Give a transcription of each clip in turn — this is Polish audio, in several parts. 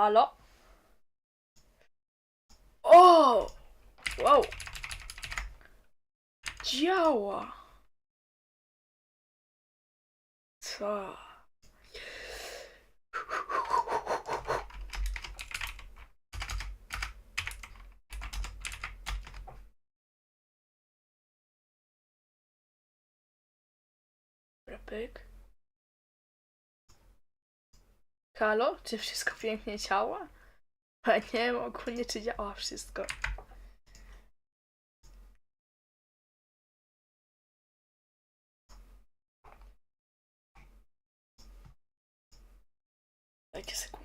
Halo? O! Wow! Działa! Co? Pyk. Halo? Czy wszystko pięknie działa? A nie wiem ogólnie, czy działa wszystko. Sekundę.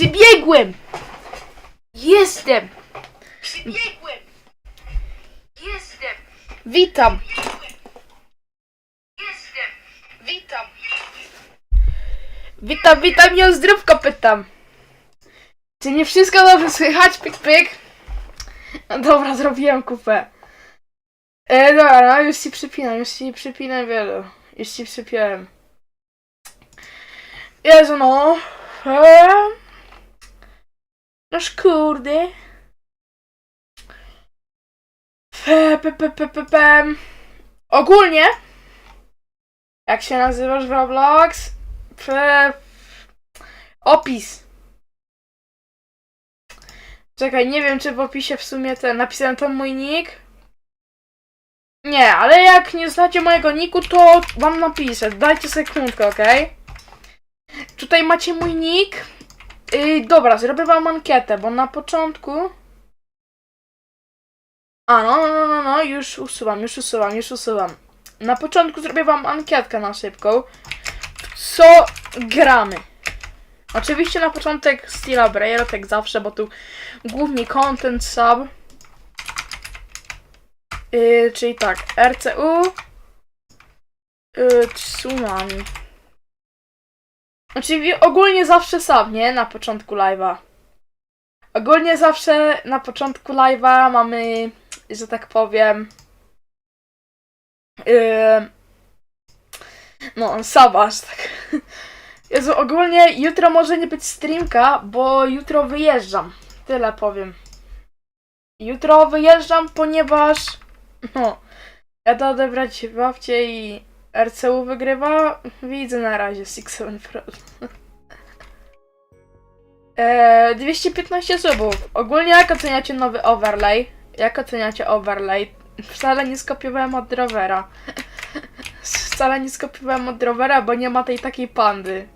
Przybiegłem! Jestem! Przybiegłem! Jestem! Witam! Jestem! Witam! Witam, witam i o zdrówko pytam. Czy nie wszystko dobrze słychać? Pyk, pyk. No dobra, zrobiłem kupę. E, dobra, no już ci przypinam, już ci przypinam wiele. Już ci przypiąłem. Jezu, no. E, noż kurde. Fe, pe, pe, pe, pe, pe. Ogólnie. Jak się nazywasz w Roblox? Fe... Opis. Czekaj, nie wiem czy w opisie w sumie ten napisałem tam mój nick. Nie, ale jak nie znacie mojego niku, to wam napiszę. Dajcie sekundkę, ok? Tutaj macie mój nick. Yy, dobra, zrobię wam ankietę, bo na początku. A, no, no, no, no, no, już usuwam, już usuwam, już usuwam. Na początku zrobię wam ankietkę na szybką co gramy. Oczywiście na początek Stila Braille, tak zawsze, bo tu głównie content sub. Yy, czyli tak, RCU yy, Tsunami. Oczywiście ogólnie zawsze sub, nie? Na początku live'a. Ogólnie zawsze na początku live'a mamy, że tak powiem, yy, no, Sabasz, tak. Jezu, ogólnie jutro może nie być streamka, bo jutro wyjeżdżam. Tyle powiem. Jutro wyjeżdżam, ponieważ... No, jadę odebrać babcię i RCU wygrywa. Widzę na razie Six Seven Pro. Eee, 215 subów. Ogólnie jak oceniacie nowy overlay? Jak oceniacie overlay? Wcale nie skopiowałem od Rovera. Wcale nie skopiowałem od Rovera, bo nie ma tej takiej pandy.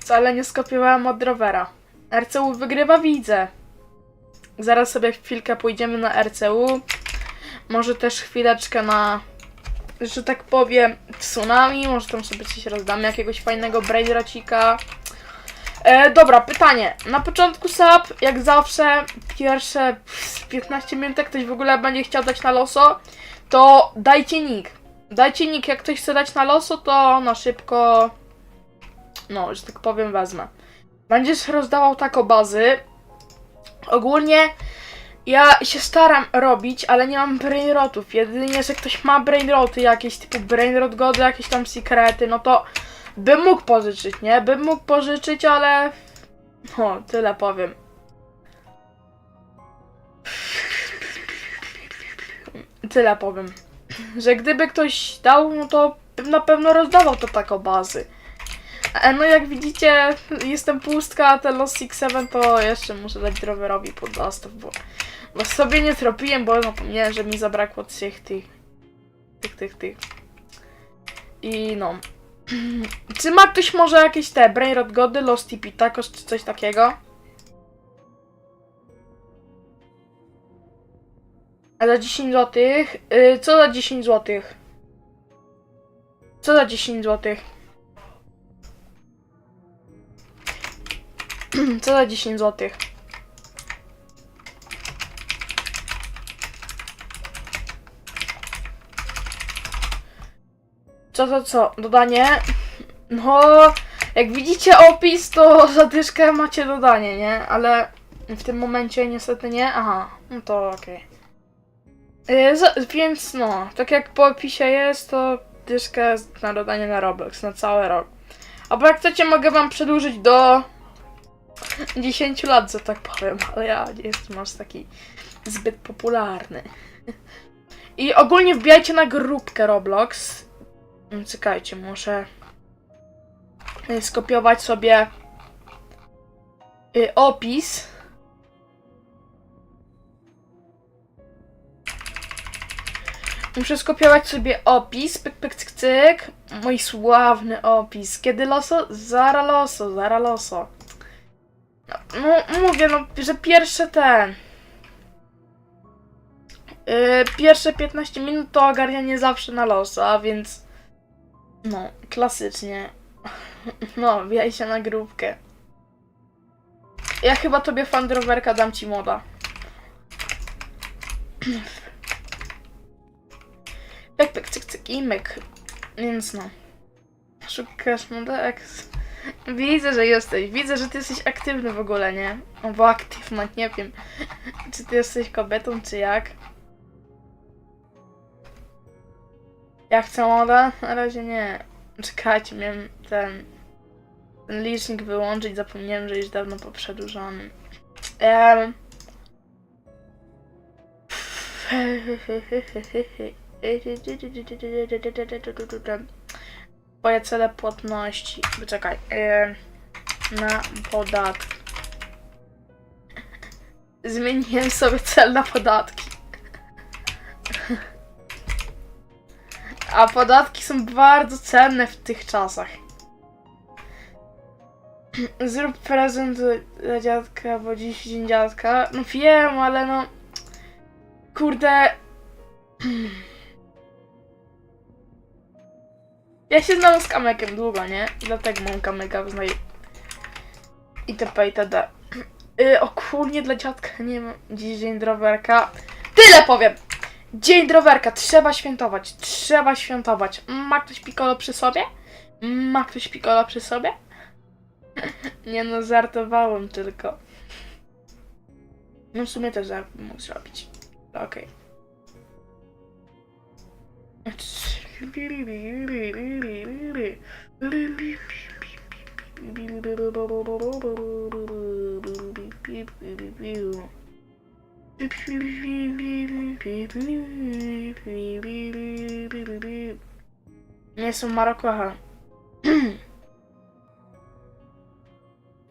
Wcale nie skopiowałem od Rovera. RCU wygrywa, widzę. Zaraz sobie chwilkę pójdziemy na RCU. Może też chwileczkę na, że tak powiem, tsunami. Może tam sobie coś rozdamy, jakiegoś fajnego brainrocika. E, dobra, pytanie. Na początku sub, jak zawsze, pierwsze 15 minut, jak ktoś w ogóle będzie chciał dać na loso, to dajcie nick. Dajcie nick, jak ktoś chce dać na loso, to na szybko, no, że tak powiem, wezmę. Będziesz rozdawał tako bazy. Ogólnie ja się staram robić, ale nie mam brainrotów. Jedynie, że ktoś ma brainroty jakieś, typu brainrot gody, jakieś tam sekrety, no to bym mógł pożyczyć, nie? Bym mógł pożyczyć, ale... No, tyle powiem. Tyle powiem. Że gdyby ktoś dał, no to na pewno rozdawał to taką bazy. E, No jak widzicie, jestem pustka, a ten Lost Six Seven to jeszcze muszę dać rowerowi pod dostaw, bo, bo sobie nie zrobiłem, bo zapomniałem, że mi zabrakło tych tych, tych, tych, tych. I no. Czy ma ktoś może jakieś te Brainrot Gody, Lost TP Tacos czy coś takiego? A za 10 zł? Yy, co za 10 zł? Co za 10 zł? Co za 10 zł? Co to co? Dodanie? No, jak widzicie opis, to za dyszkę macie dodanie, nie? Ale w tym momencie niestety nie. Aha, no to okej. Za- Więc no, tak jak po opisie jest, to dyszkę na dodanie na Roblox na cały rok. Albo jak chcecie, mogę wam przedłużyć do 10 lat, że tak powiem, ale ja nie jestem aż taki zbyt popularny. I ogólnie wbijajcie na grupkę Roblox. Mm, Czekajcie, muszę y, skopiować sobie y, opis. Muszę skopiować sobie opis, pyk, pyk, cyk, cyk. Mój sławny opis. Kiedy loso? Zara loso, zara loso. No, mówię, no, że pierwsze ten. Yy, pierwsze 15 minut to ogarnianie zawsze na losa, więc. No, klasycznie. No, wbijaj się na grupkę. Ja chyba tobie fandrowerka dam ci moda. Pyk, pyk, cyk, cyk i myk. Więc no. Szukasz moda? Eks. Widzę, że jesteś. Widzę, że ty jesteś aktywny w ogóle, nie? Albo aktywna, nie wiem. Czy ty jesteś kobietą, czy jak? Ja chcę moda? Na razie nie. Czekajcie, miałem ten, ten licznik wyłączyć, zapomniałem, że już dawno poprzedłużony. Um. Twoje cele płatności. Poczekaj. Na podatki. Zmieniłem sobie cel na podatki. A podatki są bardzo cenne w tych czasach. Zrób prezent dla dziadka, bo dziś dzień dziadka. No wiem, ale no... Kurde... Ja się znam z kamykiem długo, nie? Dlatego mam kamyka w znaj... itp. itd. Yy, ogólnie dla dziadka nie mam dziś dzień drowerka. Tyle powiem! Dzień drowerka, trzeba świętować, trzeba świętować. Ma ktoś piccolo przy sobie? Ma ktoś piccolo przy sobie? Nie no, żartowałem tylko. No w sumie też żart mógł zrobić. Okej. Nie są Marokocha.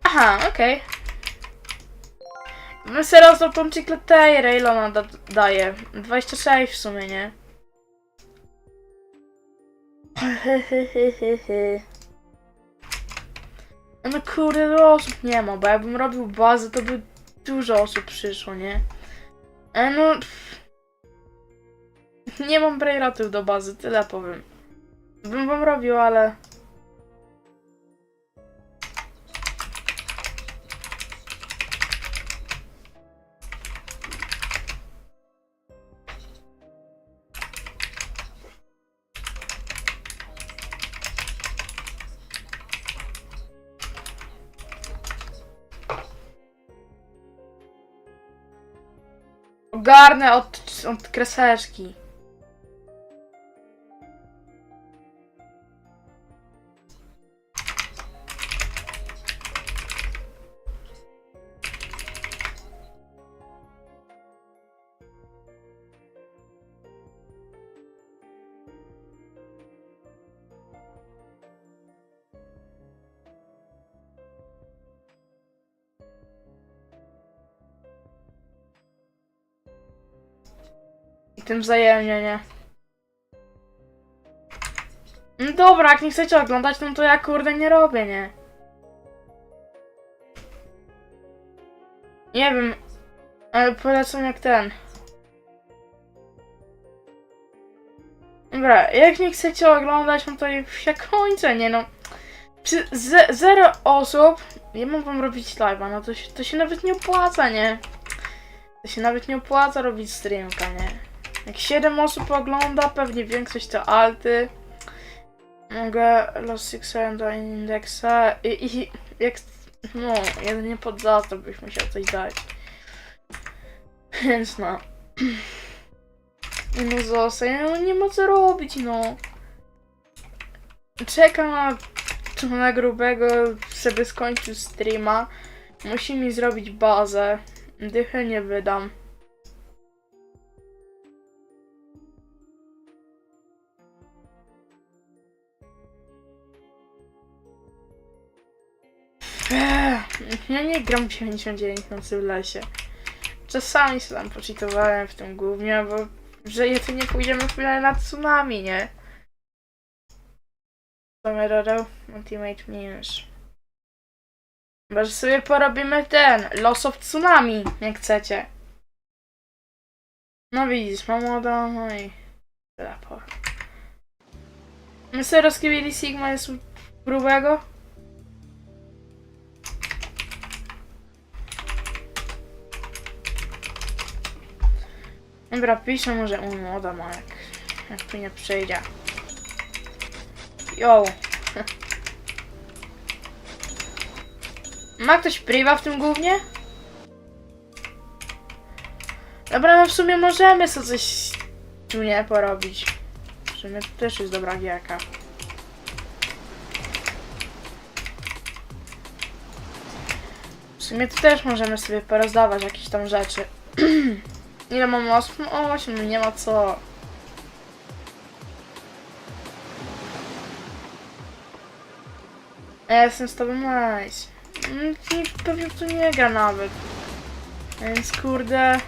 Aha, okej. Okay. Teraz do tą Chicleteira ile da daje? 26 w sumie, nie? No kurde, no osób nie ma, bo jakbym robił bazę, to by dużo osób przyszło, nie? E no... pff. Nie mam brainrotów do bazy, tyle powiem. Bym wam robił, ale... Ogarnę od, od kreseczki. Tym wzajemnie, nie? No dobra, jak nie chcecie oglądać, no to ja kurde nie robię, nie? Nie wiem, ale polecam jak ten. Dobra, jak nie chcecie oglądać, no to się kończę, nie no. Przy ze zero osób, ja mam wam robić live'a, no to się, to się nawet nie opłaca, nie? To się nawet nie opłaca robić streamka, nie? Jak 7 osób ogląda, pewnie większość to alty. Mogę Lost Six do indeksa i, i jak no, jedynie pod za to byś musiał coś dać. Więc no. No zostań, no nie ma co robić, no. Czekam na, na grubego, żeby skończył streama. Musi mi zrobić bazę. Dychę nie wydam. Ja nie gram w 99 nocy w lesie. Czasami się tam poczytowałem w tym głównie, bo że jeśli nie pójdziemy w chwilę na tsunami, nie? Kamerado, Ultimate News. Może sobie porobimy ten, Los of Tsunami, jak chcecie. No widzisz, mam moda, no i tyle po. My sobie rozkibili Sigma jest grubego. Dobra, piszę może u młoda ma jak, jak tu nie przyjdzie. Yo. Ma ktoś priwa w tym głównie? Dobra, no w sumie możemy sobie coś tu nie porobić. W sumie to też jest dobra gierka. W sumie to też możemy sobie porozdawać jakieś tam rzeczy. Ile mam osób? No 8, no nie ma co. Ja jestem z tobą nice. Nikt pewnie to nie gra nawet. Więc kurde...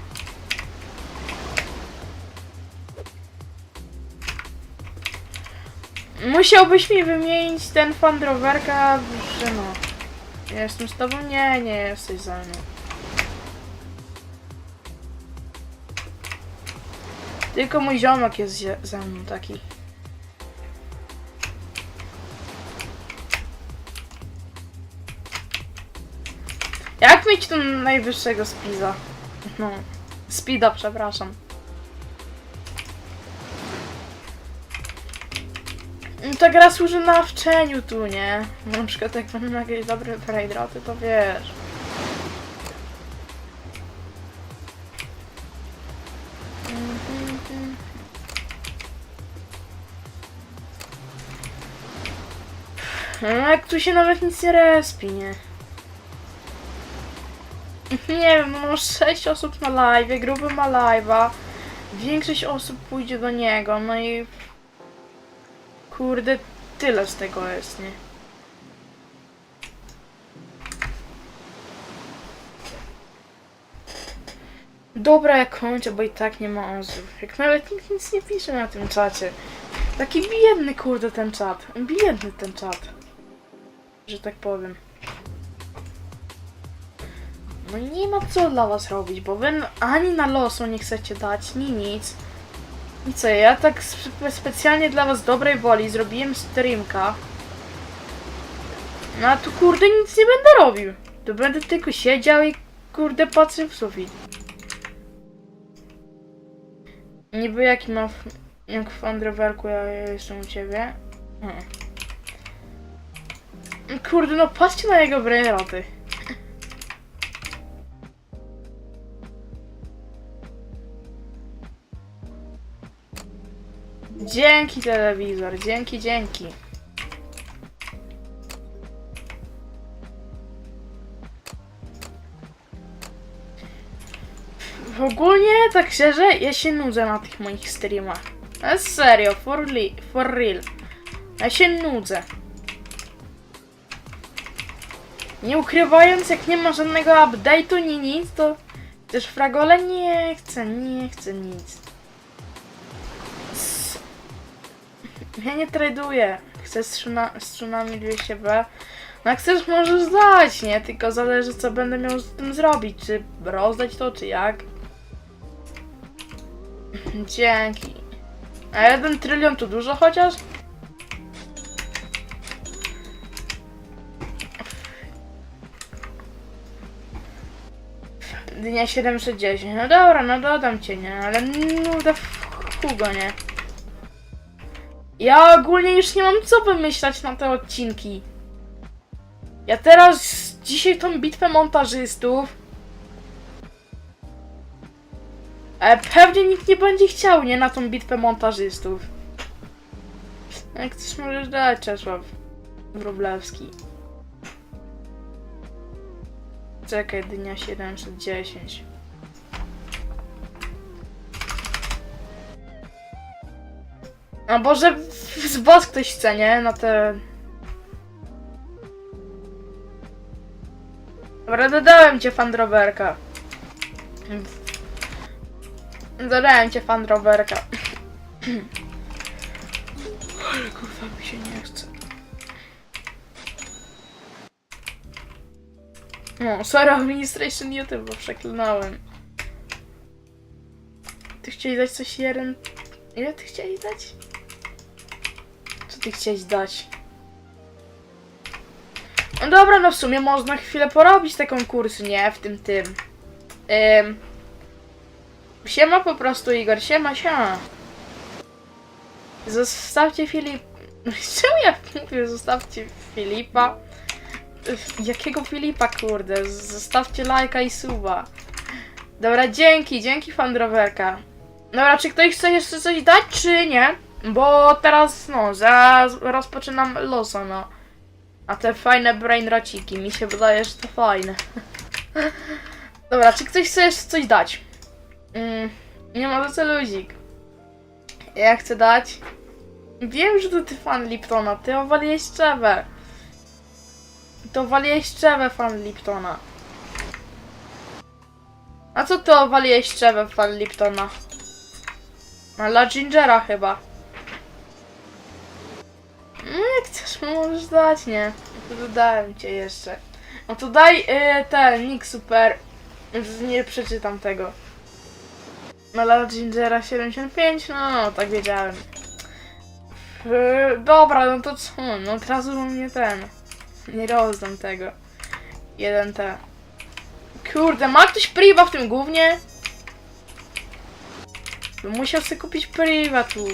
Musiałbyś mi wymienić ten fan rowerka, że no. Jestem z tobą? Nie, nie jesteś ze mną. Tylko mój ziomek jest ze- mną taki. Jak mieć tu najwyższego speeda? No, speeda, przepraszam. No, Ta gra służy na wczeniu tu, nie? Na przykład jak będą jakieś dobre frajdroty, to wiesz. Jak tu się nawet nic nie respi, nie? Nie wiem, no 6 osób na live, gruby ma live'a. Większość osób pójdzie do niego, no i... Kurde, tyle z tego jest, nie? Dobra, ja kończę, bo i tak nie ma osób. Jak nawet nikt nic nie pisze na tym czacie. Taki biedny, kurde, ten czat. Biedny ten czat. Że tak powiem. No nie ma co dla was robić, bo wy ani na losu nie chcecie dać, ni nic. I co, ja tak spe specjalnie dla was dobrej woli zrobiłem streamka. No a tu kurde nic nie będę robił. Tu będę tylko siedział i kurde patrzył w sufit. Niby jaki mam, jak w Androwerku ja jestem u ciebie. Hmm. Kurde, no patrzcie na jego brainroty. Dzięki telewizor, dzięki, dzięki. W ogóle, tak szczerze, ja się nudzę na tych moich streamach. Serio, for, for real. Ja się nudzę. Nie ukrywając, jak nie ma żadnego update'u ni nic, to też fragole nie chcę, nie chcę nic. S- Ja nie traduję. Chcę z, trzyna- z Tsunami 200B. No jak chcesz możesz zdać, nie? Tylko zależy co będę miał z tym zrobić. Czy rozdać to, czy jak. Dzięki. A jeden trylion to dużo chociaż? Dnia 710. No dobra, no dodam cię, nie? Ale nuda w Hugo, nie? Ja ogólnie już nie mam co wymyślać na te odcinki. Ja teraz dzisiaj tą bitwę montażystów. Ale pewnie nikt nie będzie chciał, nie? Na tą bitwę montażystów. Jak chcesz możesz dać, Czesław Wróblewski. Czekaj, dnia 710. A Boże, z was ktoś chce, nie? Na te... Dobra, dodałem cię fan rowerka. Dodałem cię fan rowerka. Ale kurwa mi się nie No, sorry administration YouTube, bo przeklinałem. Ty chcieli dać coś jeden... Ile ty chcieli dać? Co ty chciałeś dać? No dobra, no w sumie można chwilę porobić te konkursy, nie? W tym tym. Ym... Siema po prostu Igor, siema, siema. Zostawcie Filip... Czemu ja mówię zostawcie Filipa? Jakiego Filipa, kurde? Zostawcie lajka i suba. Dobra, dzięki, dzięki Fandrowerka. Dobra, czy ktoś chce jeszcze coś dać, czy nie? Bo teraz, no, zaraz rozpoczynam losa, no. A te fajne brain raciki, mi się wydaje, że to fajne. Dobra, czy ktoś chce jeszcze coś dać? Mm, nie ma za co luzik. Ja chcę dać. Wiem, że to ty fan Liptona, ty owaliłeś szczewę. To owaliłeś szczewę fan Liptona. A co ty owaliłeś szczewę fan Liptona? A dla Gingera chyba. No jak chcesz, możesz dać, nie? To dodałem cię jeszcze. No to daj y, ten, nick super. Nie przeczytam tego. No dla Gingera 75, no, no tak wiedziałem. Yy, dobra, no to co? No od razu u mnie ten. Nie rozdam tego. Jeden T. Kurde, ma ktoś priwa w tym głównie? Bym Musiał sobie kupić priwa tu.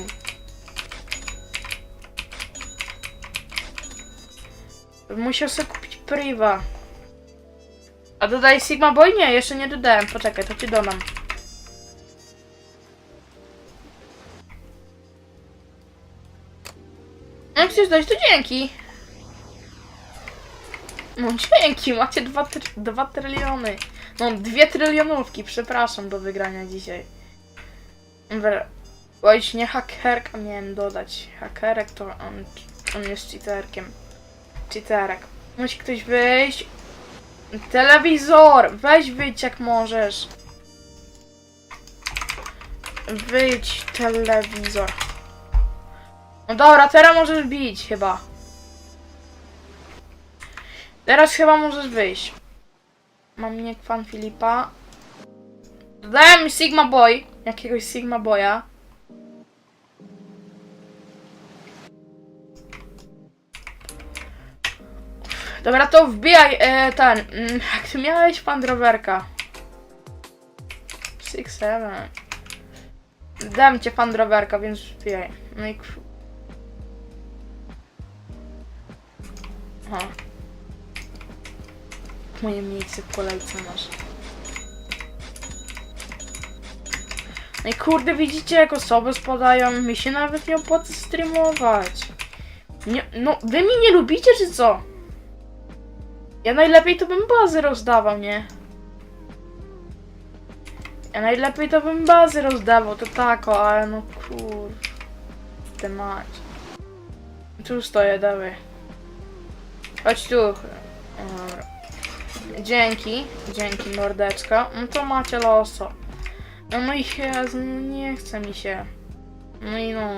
Bym Musiał sobie kupić priwa. A dodaj Sigma Boy? Nie, jeszcze nie dodałem. Poczekaj, to ci dodam. Jak chcesz dać, to dzięki. No dzięki, macie dwa, tr- dwa tryliony. No, dwie trylionówki, przepraszam, do wygrania dzisiaj. Ojcz, nie hakerka miałem dodać. Hakerek to on, on jest cheaterkiem. Cheaterek. Musi ktoś wyjść. Telewizor! Weź wyjdź jak możesz. Wyjdź, telewizor. No dobra, teraz możesz bić chyba. Teraz chyba możesz wyjść. Mam nie fan Filipa. Dodałem mi Sigma Boy. Jakiegoś Sigma Boya. Dobra, to wbijaj e, ten. Mm, jak ty miałeś fan drowerka? Six, seven. Dam cię fan drowerka, więc wbijaj. No i. Moje miejsce w kolejce masz. No i kurde, widzicie jak osoby spadają? Mi się nawet nie opłaca streamować. Nie, no, wy mnie nie lubicie czy co? Ja najlepiej to bym bazy rozdawał, nie? Ja najlepiej to bym bazy rozdawał, to tak, ale no kur... Te mać. Tu stoję, dawaj. Chodź tu. Dobra. Dzięki, dzięki mordeczka. No to macie loso. No, no i Jezu, no nie chce mi się. No i no.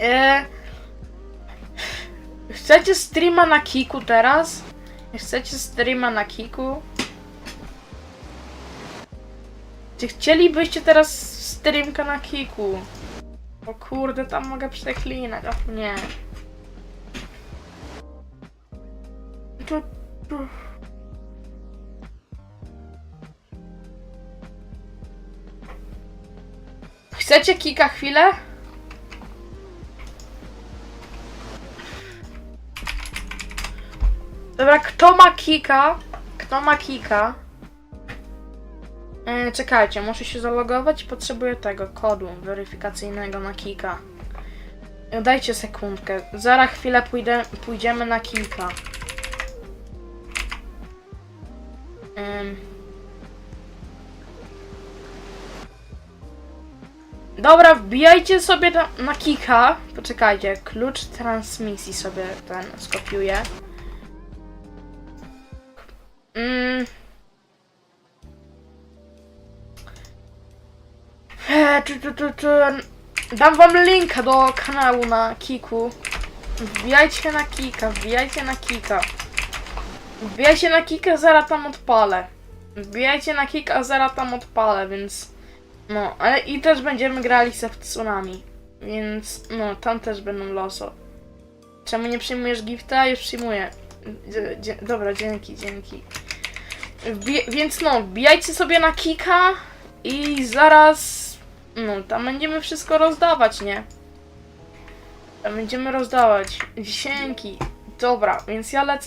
E... Chcecie streama na Kiku teraz? Chcecie streama na Kiku? Czy chcielibyście teraz streamka na Kiku? O kurde, tam mogę przeklinać, a nie. Tu. Chcecie kika chwilę? Dobra, kto ma kika? Kto ma kika? E, czekajcie, muszę się zalogować. Potrzebuję tego kodu weryfikacyjnego na kika. Dajcie sekundkę. Zaraz chwilę pójdę, pójdziemy na kika. Em. Dobra, wbijajcie sobie na, na kika. Poczekajcie, klucz transmisji sobie ten skopiuję. Mm. Tu. Dam wam linka do kanału na Kiku. Wbijajcie na Kika, wbijajcie na Kika. Wbijajcie na Kika, zaraz tam odpalę. Wbijajcie na Kika, zaraz tam odpalę, więc... No, ale i też będziemy grali se w Tsunami. Więc, no, tam też będą loso. Czemu nie przyjmujesz gifta? Już przyjmuję. Dzie- dobra, dzięki, dzięki. Więc no, wbijajcie sobie na Kika i zaraz, no, tam będziemy wszystko rozdawać, nie? Będziemy rozdawać wisienki. Dobra, więc ja lecę